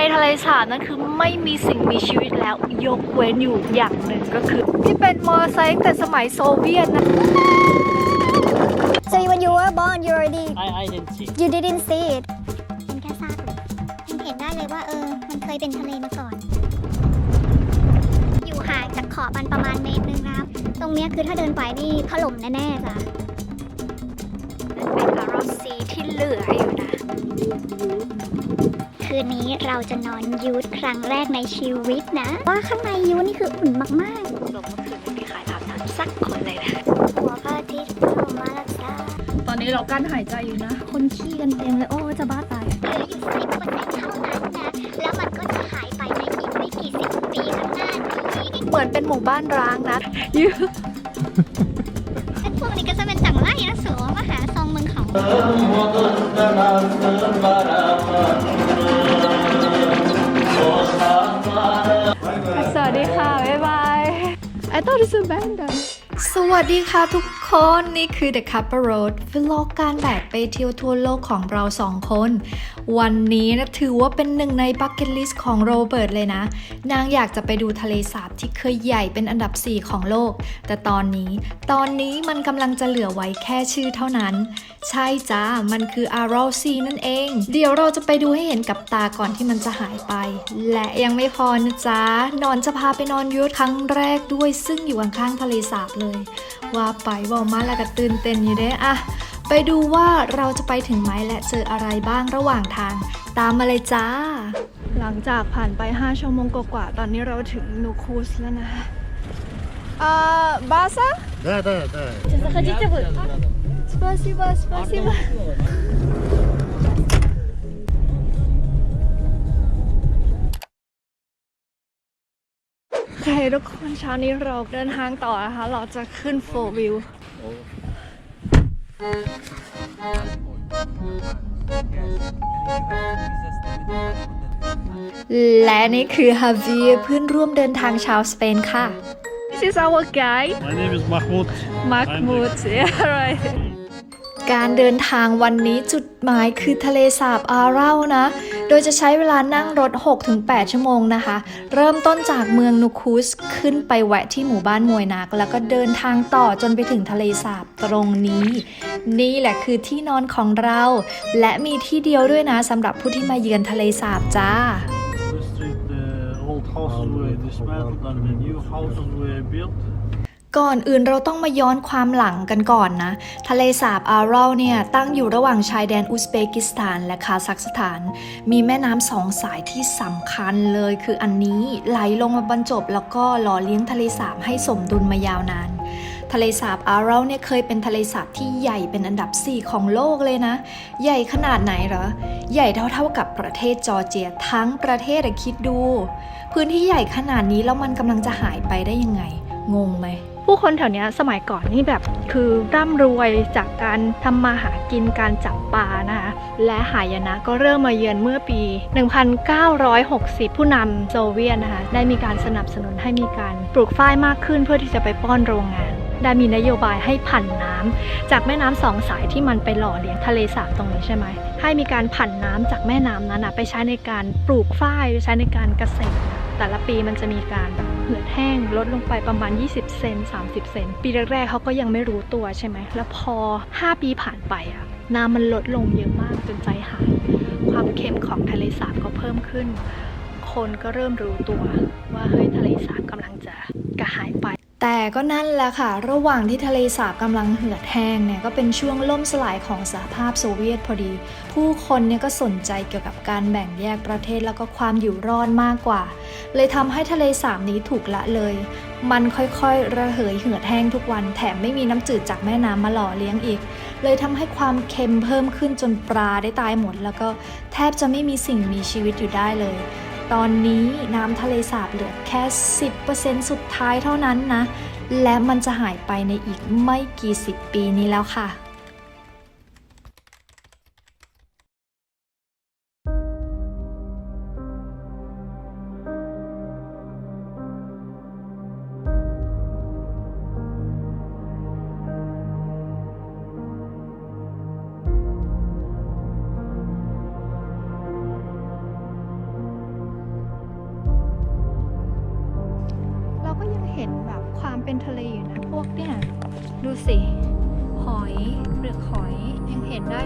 ในทะเลสาบนั้นคือไม่มีสิ่งมีชีวิตแล้ว ยกเว้นอยู่อย่างหนึ่งก็คือ ที่เป็นมอเตอร์ไซค์แต่สมัยโซเวียตนะ So when you were born you already I, I didn't see. you didn't see it เป็นแค่ซากมันเห็นได้เลยว่าเออ มันเคยเป็นทะเลมาก่อน อยู่ห่างจากขอบมันประมาณเมตรนึงนะครับ ตรงเนี้ยคือถ้าเดินไปนี่ถล่มแน่ๆจ้ะนั่นเป็นอารอนซีที่เหลืออยู่นะ คืนนี้เราจะนอนยูทครั้งแรกในชีวิตนะ ว่าข้างในยูทนี่คืออุ่นมากลงเมื่อคืนไม่มีใครอาบน้ำสักคนเลยนะๆหัวพระอาทิตย์โผล่มาแล้วจ้าตอนนี้เรากั้นหายใจอยู่นะ คนขี้กันเต็มเลยโอ้จะบ้าตายเหลืออยู่สิบเปอร์เซ็นต์เท่านั้นนะแล้วมันก็จะหายไปในอีกไม่กี่สิบปีข้างหน้านี้เหมือนเป็นหมู่บ้านร้างนะไอ้พวกนี้ก็จะเป็นจังไรนะสัวมาหาซองเมืองเขา ดีค่ะ บ๊ายบาย I thought it's a band สวัสดีค่ะทุก คนนี่คือ The Couple Road วลอกการแบกไปเที่ยวทั่วโลกของเราสองคน วันนี้นะถือว่าเป็นหนึ่งในบักเก็ตลิสต์ของโรเบิร์ตเลยนะ นางอยากจะไปดูทะเลสาบที่เคยใหญ่เป็นอันดับ 4 ของโลก แต่ตอนนี้ ตอนนี้มันกำลังจะเหลือไว้แค่ชื่อเท่านั้น ใช่จ้า มันคือ a r a l Sea นั่นเอง เดี๋ยวเราจะไปดูให้เห็นกับตาก่อนที่มันจะหายไป และยังไม่พอนะจ๊ะนอนจะพาไปนอนยูทครั้งแรกด้วยซึ่งอยู่ข้างๆทะเลสาบเลย ว่าไปบอกมาแล้วก็ตื่นเต้นอยู่เด้อะไปดูว่าเราจะไปถึงไหมและเจออะไรบ้างระหว่างทาง ตามมาเลยจ้า หลังจากผ่านไป 5 ชั่วโมงกว่าๆตอนนี้เราถึงนูคูสแล้วนะอ่าบาซา Да, да, да. Заходите вы. Спасибо, спасибо. เคทุกคนเช้านี้เราเดินทางต่อนะคะ เราจะขึ้นโฟวิวและนี่คือฮาเวียเพื่อนร่วมเดินทางชาวสเปนค่ะ This is our guide My name is Mahmoud. Mahmoud yeah right การเดินทางวันนี้จุดหมายคือทะเลสาบอาเรานะ โดยจะใช้เวลานั่งรถ 6-8 ชั่วโมงนะคะ เริ่มต้นจากเมืองนูคุสขึ้นไปแวะที่หมู่บ้านมวยนัก แล้วก็เดินทางต่อจนไปถึงทะเลสาบตรงนี้ นี่แหละคือที่นอนของเรา และมีที่เดียวด้วยนะสำหรับผู้ที่มาเยือนทะเลสาบจ้า old houses were dismantled and the new houses were built. ก่อนอื่นเราต้องมาย้อนความหลังกันก่อนนะ ทะเลสาบอาเราเนี่ยตั้งอยู่ระหว่างชายแดนอุซเบกิสถานและคาซัคสถาน มีแม่น้ำสองสายที่สำคัญเลยคืออันนี้ไหลลงมาบรรจบแล้วก็หล่อเลี้ยงทะเลสาบให้สมดุลมายาวนานทะเลสาบอาเราเนี่ยเคยเป็นทะเลสาบที่ใหญ่เป็นอันดับ 4 ของโลกเลยนะ ใหญ่ขนาดไหนเหรอ ใหญ่เท่าๆกับประเทศจอร์เจียทั้งประเทศอะคิดดู พื้นที่ใหญ่ขนาดนี้แล้วมันกำลังจะหายไปได้ยังไง งงไหม ผู้คนแถวนี้สมัยก่อนนี่แบบคือร่ำรวยจากการทำมาหากินการจับปลานะคะและหายนะก็เริ่มมาเยือนเมื่อปี 1960 ผู้นำโซเวียตนะคะได้มีการสนับสนุนให้มีการปลูกฝ้ายมากขึ้นเพื่อที่จะไปป้อนโรงงานได้มีนโยบายให้ผันน้ำจากแม่น้ำสองสายที่มันไปหล่อเลี้ยงทะเลสาบตรงนี้ใช่ไหม ให้มีการผันน้ำจากแม่น้ำนั้นไปใช้ในการปลูกฝ้ายใช้ในการเกษตร แต่ละปีมันจะมีการแบบ หือดแห้งลดลงไปประมาณ 20 เซน 30 เซน ปีแรกๆเขาก็ยังไม่รู้ตัวใช่ไหม แล้วพอ 5 ปีผ่านไปอะน้ำมันลดลงเยอะมากจนใจหาย ความเค็มของทะเลสาบก็เพิ่มขึ้น คนก็เริ่มรู้ตัวว่าเฮ้ยทะเลสาบกำลังจะกระหายไป แต่ก็นั่นแหละค่ะ ระหว่างที่ทะเลสาบกำลังเหือดแห้งเนี่ยก็เป็นช่วงล่มสลายของสหภาพโซเวียตพอดี ผู้คนเนี่ยก็สนใจเกี่ยวกับการแบ่งแยกประเทศแล้วก็ความอยู่รอดมากกว่า เลยทำให้ทะเลสาบนี้ถูกละเลย มันค่อยๆ ระเหยเหือดแห้งทุกวัน แถมไม่มีน้ำจืดจากแม่น้ำมาหล่อเลี้ยงอีก เลยทำให้ความเค็มเพิ่มขึ้นจนปลาได้ตายหมด แล้วก็แทบจะไม่มีสิ่งมีชีวิตอยู่ได้เลย ตอนนี้น้ำทะเลสาบเหลือแค่ 10%สุดท้ายเท่านั้นนะ และมันจะหายไปในอีกไม่กี่สิบปีนี้แล้วค่ะ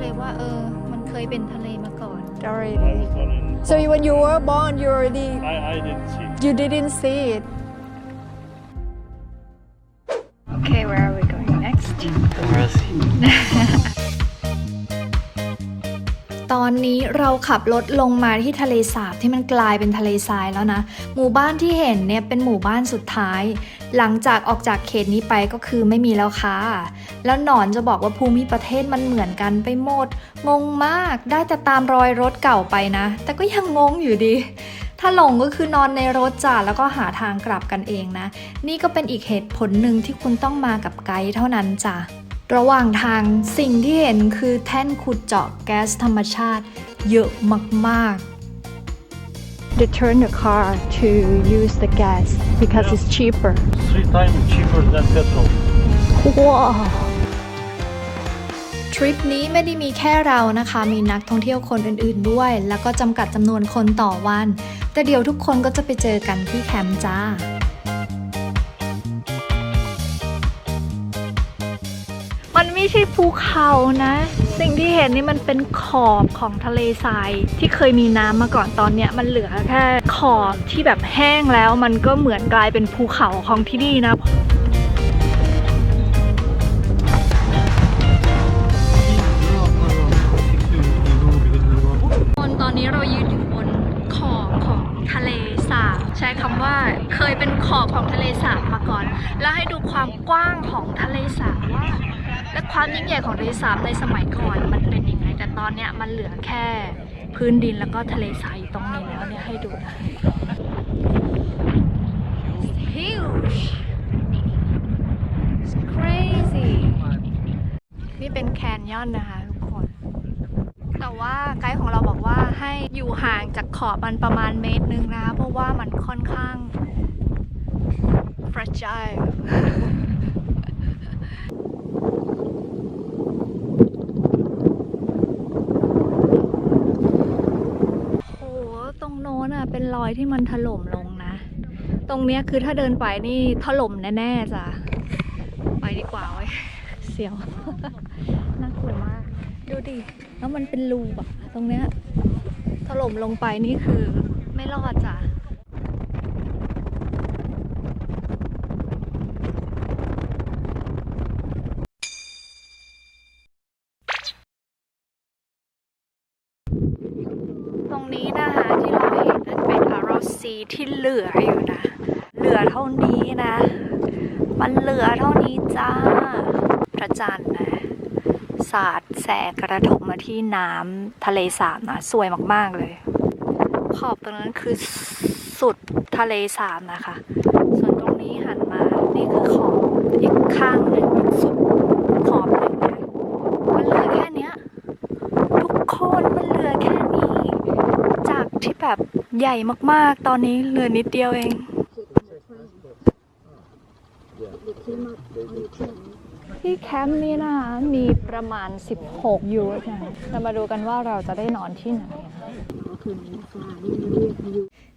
เห็นได้เลยว่าเออ มันเคยเป็นทะเลมาก่อน I Already. was not in. So when you were born, you already I, I didn't see. you didn't see it. Okay, where are we going next? ตอนนี้เราขับรถลงมาที่ทะเลสาบที่มันกลายเป็นทะเลทรายแล้วนะ หมู่บ้านที่เห็นเนี่ยเป็นหมู่บ้านสุดท้าย หลังจากออกจากเขตนี้ไปก็คือไม่มีแล้วค่ะ แล้วหนอนจะบอกว่าภูมิประเทศมันเหมือนกันไปหมด งงมาก ได้แต่ตามรอยรถเก่าไปนะ แต่ก็ยังงงอยู่ดี ถ้าหลงก็คือนอนในรถจ้ะแล้วก็หาทางกลับกันเองนะ นี่ก็เป็นอีกเหตุผลหนึ่งที่คุณต้องมากับไกด์เท่านั้นจ้ะระหว่างทางสิ่งที่เห็นคือแท่นขุดเจาะแก๊สธรรมชาติ เยอะมาก They turn the car to use the gas because Yeah. it's cheaper. Three times cheaper than petrol. Wow. ๆทริปนี้ไม่ได้มีแค่เรานะคะ มีนักท่องเที่ยวคนอื่นๆด้วย แล้วก็จำกัดจำนวนคนต่อวัน แต่เดี๋ยวทุกคนก็จะไปเจอกันที่แคมป์จ้า ใช่ภูเขานะ สิ่งที่เห็นนี่มันเป็นขอบของทะเลทรายที่เคยมีน้ำมาก่อนตอนเนี้ยมันเหลือแค่ขอบที่แบบแห้งแล้วมันก็เหมือนกลายเป็นภูเขาของที่นี่นะ ความยิ่งใหญ่ของทะเลสาบในสมัยก่อนมันเป็นยังไง แต่ตอนเนี้ยมันเหลือแค่พื้นดินแล้วก็ทะเลทรายอยู่ตรงนี้แล้วเนี่ยให้ดูนะ huge It's crazy นี่เป็นแคนยอนนะคะทุกคน แต่ว่าไกด์ของเราบอกว่าให้อยู่ห่างจากขอบมันประมาณเมตรหนึ่งนะคะเพราะว่ามันค่อนข้าง fragile โอ้โห ตรงโน้น อะเป็นรอยที่มันถล่มลงนะ ตรงเนี้ยคือถ้าเดินไปนี่ถล่มแน่ๆจ้ะ ไปดีกว่าไว้ย เสียว น่ากลัวมาก ดูดิ แล้วมันเป็นรูอะตรงเนี้ยถล่มลงไปนี่คือไม่รอดจ้ะ ตรงนี้นะคะที่เราเห็นนั้นเป็นอารอซีที่เหลืออยู่นะ เหลือเท่านี้นะ มันเหลือเท่านี้จ้า พระจันทร์นะ สาดแสงกระทบมาที่น้ำทะเลสาบนะสวยมาก ๆ เลย ขอบตรงนั้นคือสุดทะเลสาบนะคะ ส่วนตรงนี้หันมา นี่คือขอบอีกข้างหนึ่งสุดขอบหนึ่งนะมันเหลือแค่เนี้ยทุกคนมันเหลือแค่นี้ จากที่แบบใหญ่มากๆ ตอนนี้เหลือนิดเดียวเอง แคมป์นี้นะคะมีประมาณ 16 ยูทนะเรามาดูกันว่าเราจะได้นอนที่ไหน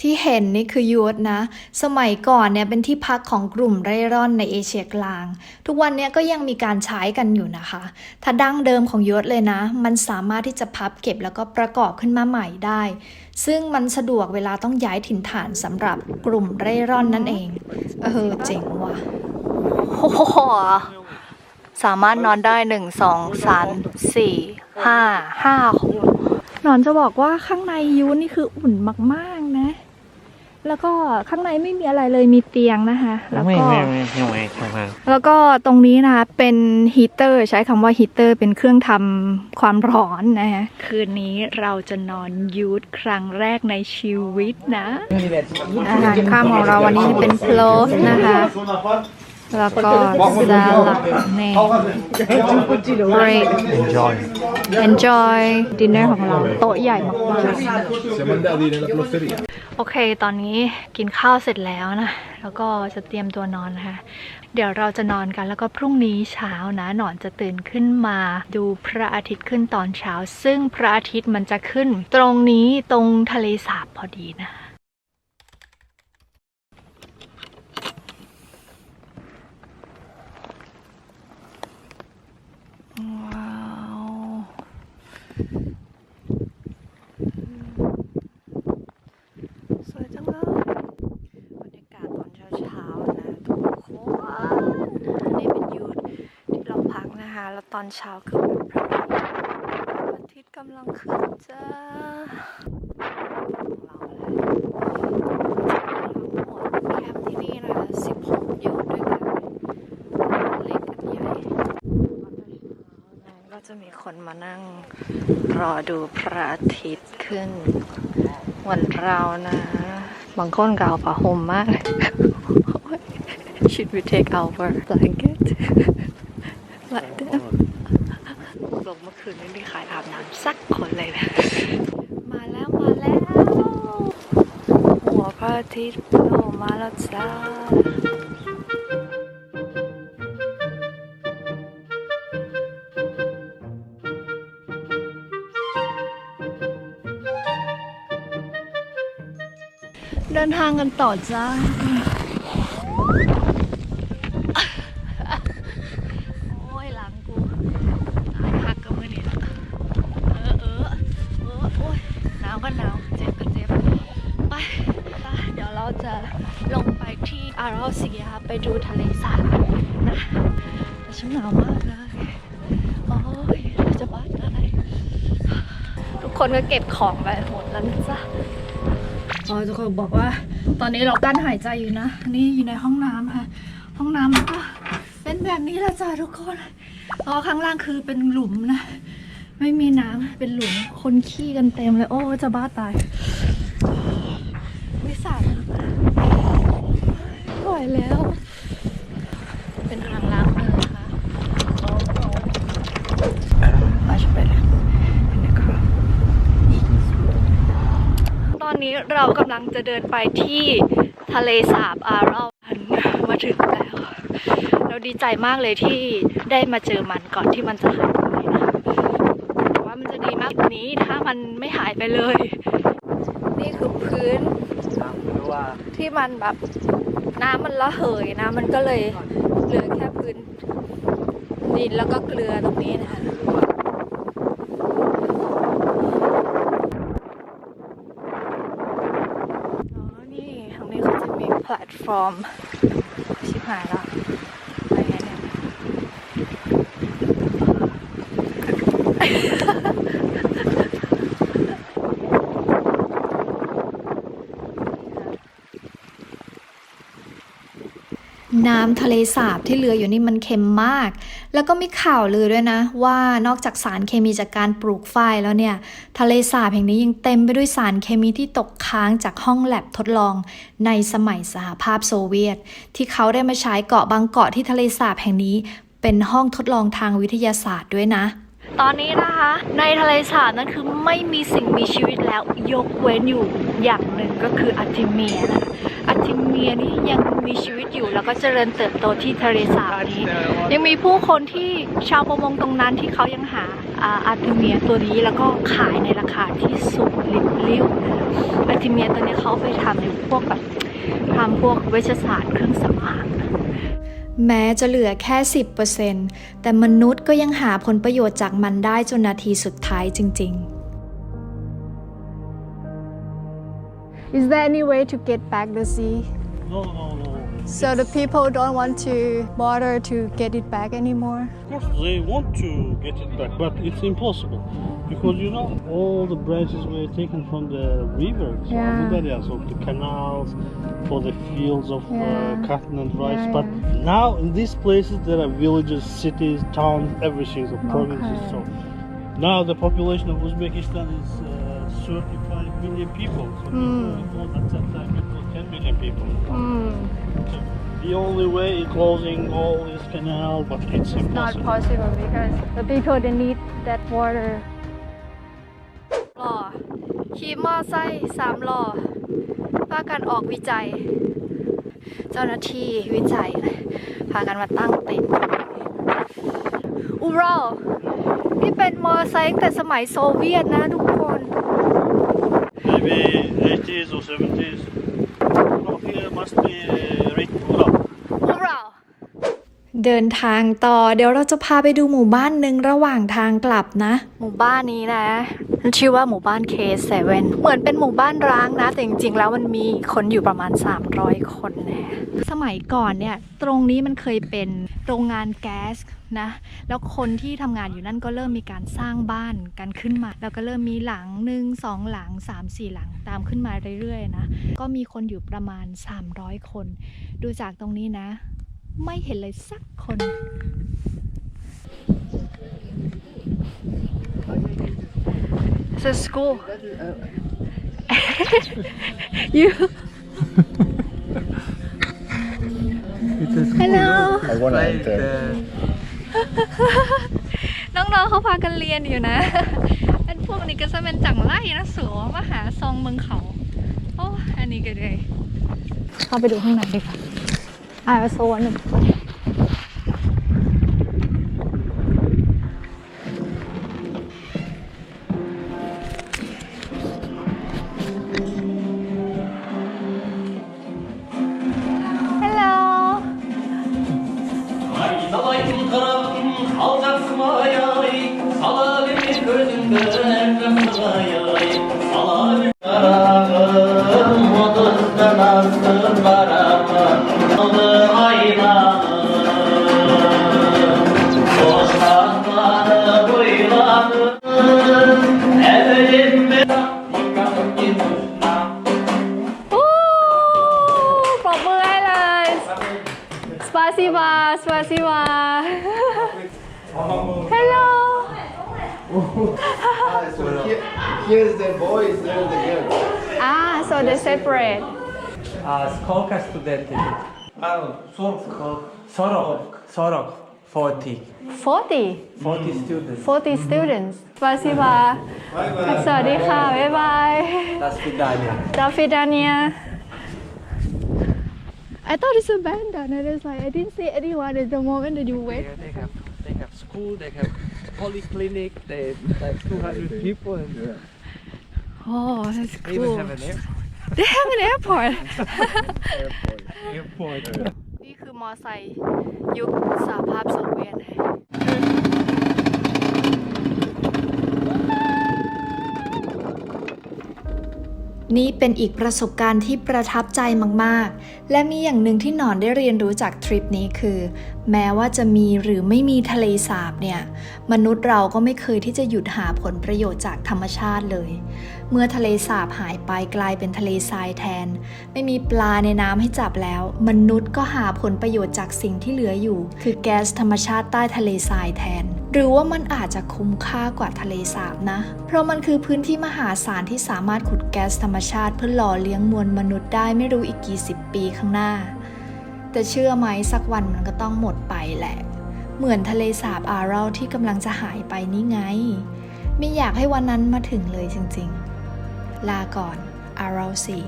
ที่เห็นนี่คือยูทนะ สมัยก่อนเนี่ยเป็นที่พักของกลุ่มเร่ร่อนในเอเชียกลาง ทุกวันเนี้ยก็ยังมีการใช้กันอยู่นะคะ ถ้าดั้งเดิมของยูทเลยนะ มันสามารถที่จะพับเก็บแล้วก็ประกอบขึ้นมาใหม่ได้ ซึ่งมันสะดวกเวลาต้องย้ายถิ่นฐานสำหรับกลุ่มเร่ร่อนนั่นเอง เออเจ๋งว่ะโอ้โห สามารถนอนได้หนึ่งสองสามสี่ห้าห้าคนนอนจะบอกว่าข้างในยูนี่คืออุ่นมากๆนะ แล้วก็ข้างในไม่มีอะไรเลยมีเตียงนะคะ แล้วก็แล้วก็ตรงนี้นะคะเป็นฮีเตอร์ใช้คำว่าฮีเตอร์เป็นเครื่องทำความร้อนนะคะคืนนี้เราจะนอนยูทครั้งแรกในชีวิตนะอาหารข้ามของเราวันนี้เป็นโพลฟนะคะ แล้วก็สลัดนี่ great Enjoy. enjoy dinner ของเราโต๊ะใหญ่มาก Siamo andati nella flotteria. ๆโอเค ตอนนี้กินข้าวเสร็จแล้วนะ แล้วก็จะเตรียมตัวนอนนะคะเดี๋ยวเราจะนอนกันแล้วก็พรุ่งนี้เช้านะหนอนจะตื่นขึ้นมาดูพระอาทิตย์ขึ้นตอนเช้า ซึ่งพระอาทิตย์มันจะขึ้น ตรงนี้ตรงทะเลสาบพอดีนะ สวยจังเลยบรรยากาศตอนเช้าๆนะทุกคนนี่เป็นยูทที่เราพักนะคะ แล้วต อนเช้าคือแบพระอาทิตย์กำลังขึ้นจ้าของเราเลยทั้งหมดแคมป์ที่นี่นะ16ยูทด้วยกันเล็กกับใหญ่ก็จะมีคนมานั่งรอดูพระอาทิตย์ขึ้น วันเรานะ บางคนก็เอาผ้าห่มมาก Should we take our blanket like that ลงเมื่อ คืนไม่มีใครอาบน้ำสักคนเลยนะ มาแล้วมาแล้ว หัวพระอาทิตย์โผล่มาแล้วจ้าเดินทางกันต่อจ้า โอ้ยหลังกูตายหักก็ไม่ได้ละเออเออเออโอ้ยหนาวก็หนาว เจ็บก็เจ็บ ไปไปเดี๋ยวเราจะลงไปที่อารอเซียไป ดูทะเลสาบนะแต่ฉันหนาวมากเลยโอ้ยจะบ้าตายทุกคนก็เก็บของไปหมดแล้วนะจ๊ะอ๋อทุกคนบอกว่า ตอนนี้เรากั้นหายใจอยู่นะ นี่อยู่ในห้องน้ำค่ะ ห้องน้ำก็เป็นแบบนี้ละจ้ะทุกคนอ๋อข้างล่างคือเป็นหลุมนะ ไม่มีน้ำเป็นหลุมคนขี้กันเต็มเลย โอ้จะบ้าตายไม่สาดน้ำอะไม่ไหวแล้ว เป็นทางล้างมือนะคะไปจะไปเลยนะครับ ตอนนี้ เรากำลังจะเดินไปที่ทะเลสาบอารามาถึงแล้ว เราดีใจมากเลยที่ได้มาเจอมันก่อนที่มันจะหายไปนะแต่ว่ามันจะดีมากกว่านี้ถ้ามันไม่หายไปเลย นี่คือพื้นที่มันแบบน้ำมันระเหยนะ มันก็เลยเหลือแค่พื้นดินแล้วก็เกลือตรงนี้นะคะ อ๋อ นี่ทางนี้เขาจะมีแพลต ฟอร์ม ชิบหายแล้วไปไงเนี่ย น้ำทะเลสาบที่เหลืออยู่นี่มันเค็มมาก แล้วก็มีข่าวลือด้วยนะ ว่านอกจากสารเคมีจากการปลูกฝ้ายแล้วเนี่ย ทะเลสาบแห่งนี้ยังเต็มไปด้วยสารเคมีที่ตกค้างจากห้องแลบทดลอง ในสมัยสหภาพโซเวียต ที่เขาได้มาใช้เกาะบางเกาะที่ทะเลสาบแห่งนี้ เป็นห้องทดลองทางวิทยาศาสตร์ด้วยนะตอนนี้นะคะ ในทะเลสาบนั้นคือไม่มีสิ่งมีชีวิตแล้วยกเว้นอยู่อย่างหนึ่งก็คืออาร์ติเมียนะคะ อาร์ติเมียนี่ยังมีชีวิตอยู่แล้วก็เจริญเติบโตที่ทะเลสาบนี้ ยังมีผู้คนที่ชาวประมงตรงนั้นที่เขายังหาอ่าอาร์ติเมียตัวนี้แล้วก็ขายในราคาที่สูงลิบลิ่วนะอาร์ติเมียตัวนี้เขาไปทำในพวกแบบทำพวกเวชศาสตร์เครื่องสำอางนะแม้จะเหลือแค่ 10%แต่มนุษย์ก็ยังหาผลประโยชน์จากมันได้จนนาทีสุดท้ายจริง ๆ Is there any way to get back the sea? No, no, no. So the people don't want to bother to get it back anymore? Of course, they want to get it back, but it's impossible because you know all the branches were taken from the rivers, Yeah. Bulgaria, so the canals for the fields of Yeah. uh, cotton and rice. Yeah, but now in these places there are villages, cities, towns, everything, so provinces. Okay. So now the population of Uzbekistan is uh, 35 million people. So Hmm. before it was at that time it was 10 million people. Hmm. So the only way is closing all this canal, but it's Not impossible. possible because the people they need that water. ล้อขี่มอไซค์สามล้อพากันออกวิจัย เจ้าหน้าที่วิจัย พากันมาตั้งเต็นท์อูรอลนี่เป็นมอไซค์ตั้งแต่สมัยโซเวียตนะทุกคน Maybe 80s or 70s. No, here must be uh, Rit Ural. อูรอลเดินทางต่อเดี๋ยวเราจะพาไปดูหมู่บ้านหนึ่งระหว่างทางกลับนะ หมู่บ้านนี้นะ ชื่อว่าหมู่บ้าน K7 เหมือนเป็นหมู่บ้านร้างนะ แต่จริงๆ แล้วมันมีคนอยู่ประมาณ 300 คนนะสมัยก่อนเนี่ยตรงนี้มันเคยเป็นโรงงานแก๊สนะแล้วคนที่ทำงานอยู่นั่นก็เริ่มมีการสร้างบ้านกันขึ้นมา แล้วก็เริ่มมีหลังหนึ่งสองหลังสามสี่หลังตามขึ้นมาเรื่อยๆนะก็มีคนอยู่ประมาณ 300 คน ดูจากตรงนี้นะ ไม่เห็นเลยสักคน It's a school. you. Hello. I wanna enter. น้องๆเขาพากันเรียนอยู่นะ เป็นพวกนี้ก็จะเป็นจังไล่นะสัวมาหาซองเมืองเขาโอ้อันนี้ก็เลยเข้าไปดูข้างในดีกว่าอ่าโซนหนึ่ง Here's the boys there's the girls. Ah, so they separate. A skolka studenti? Ano, Sorok. Sorok. Sorok. 40. 40? 40 students. 40 students. Спасибо. Садиха, bye bye. До свидания. До свидания. I thought it's abandoned and it's like I didn't see anyone at the moment that you went. Yeah, they have they have school, they have polyclinic, they have like 200 people and yeah. Oh that's they even cool have an airport. They have an airport Airport. นี่คือมอไซค์ยุคสหภาพโซเวียตนี่เป็นอีกประสบการณ์ที่ประทับใจมาก ๆ และมีอย่างหนึ่งที่หนอนได้เรียนรู้จากทริปนี้คือ แม้ว่าจะมีหรือไม่มีทะเลสาบเนี่ย มนุษย์เราก็ไม่เคยที่จะหยุดหาผลประโยชน์จากธรรมชาติเลย เมื่อทะเลสาบหายไปกลายเป็นทะเลทรายแทน ไม่มีปลาในน้ำให้จับแล้ว มนุษย์ก็หาผลประโยชน์จากสิ่งที่เหลืออยู่ คือแก๊สธรรมชาติใต้ทะเลทรายแทน หรือว่ามันอาจจะคุ้มค่ากว่าทะเลสาบนะ เพราะมันคือพื้นที่มหาศาลที่สามารถขุดแก๊สธรรมชาติเพื่อหล่อเลี้ยงมวลมนุษย์ได้ไม่รู้อีกกี่สิบปีข้างหน้า แต่เชื่อไหมสักวันมันก็ต้องหมดไปแหละเหมือนทะเลสาบอารัลที่กำลังจะหายไปนี่ไง ไม่อยากให้วันนั้นมาถึงเลยจริงๆ ลาก่อน อารัลสี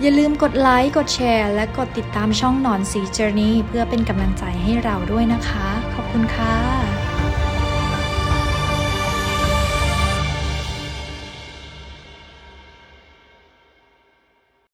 อย่าลืมกดไลค์ กดแชร์ และกดติดตามช่องหนอนสีเจอร์นี่เพื่อเป็นกำลังใจให้เราด้วยนะคะ ขอบคุณค่ะ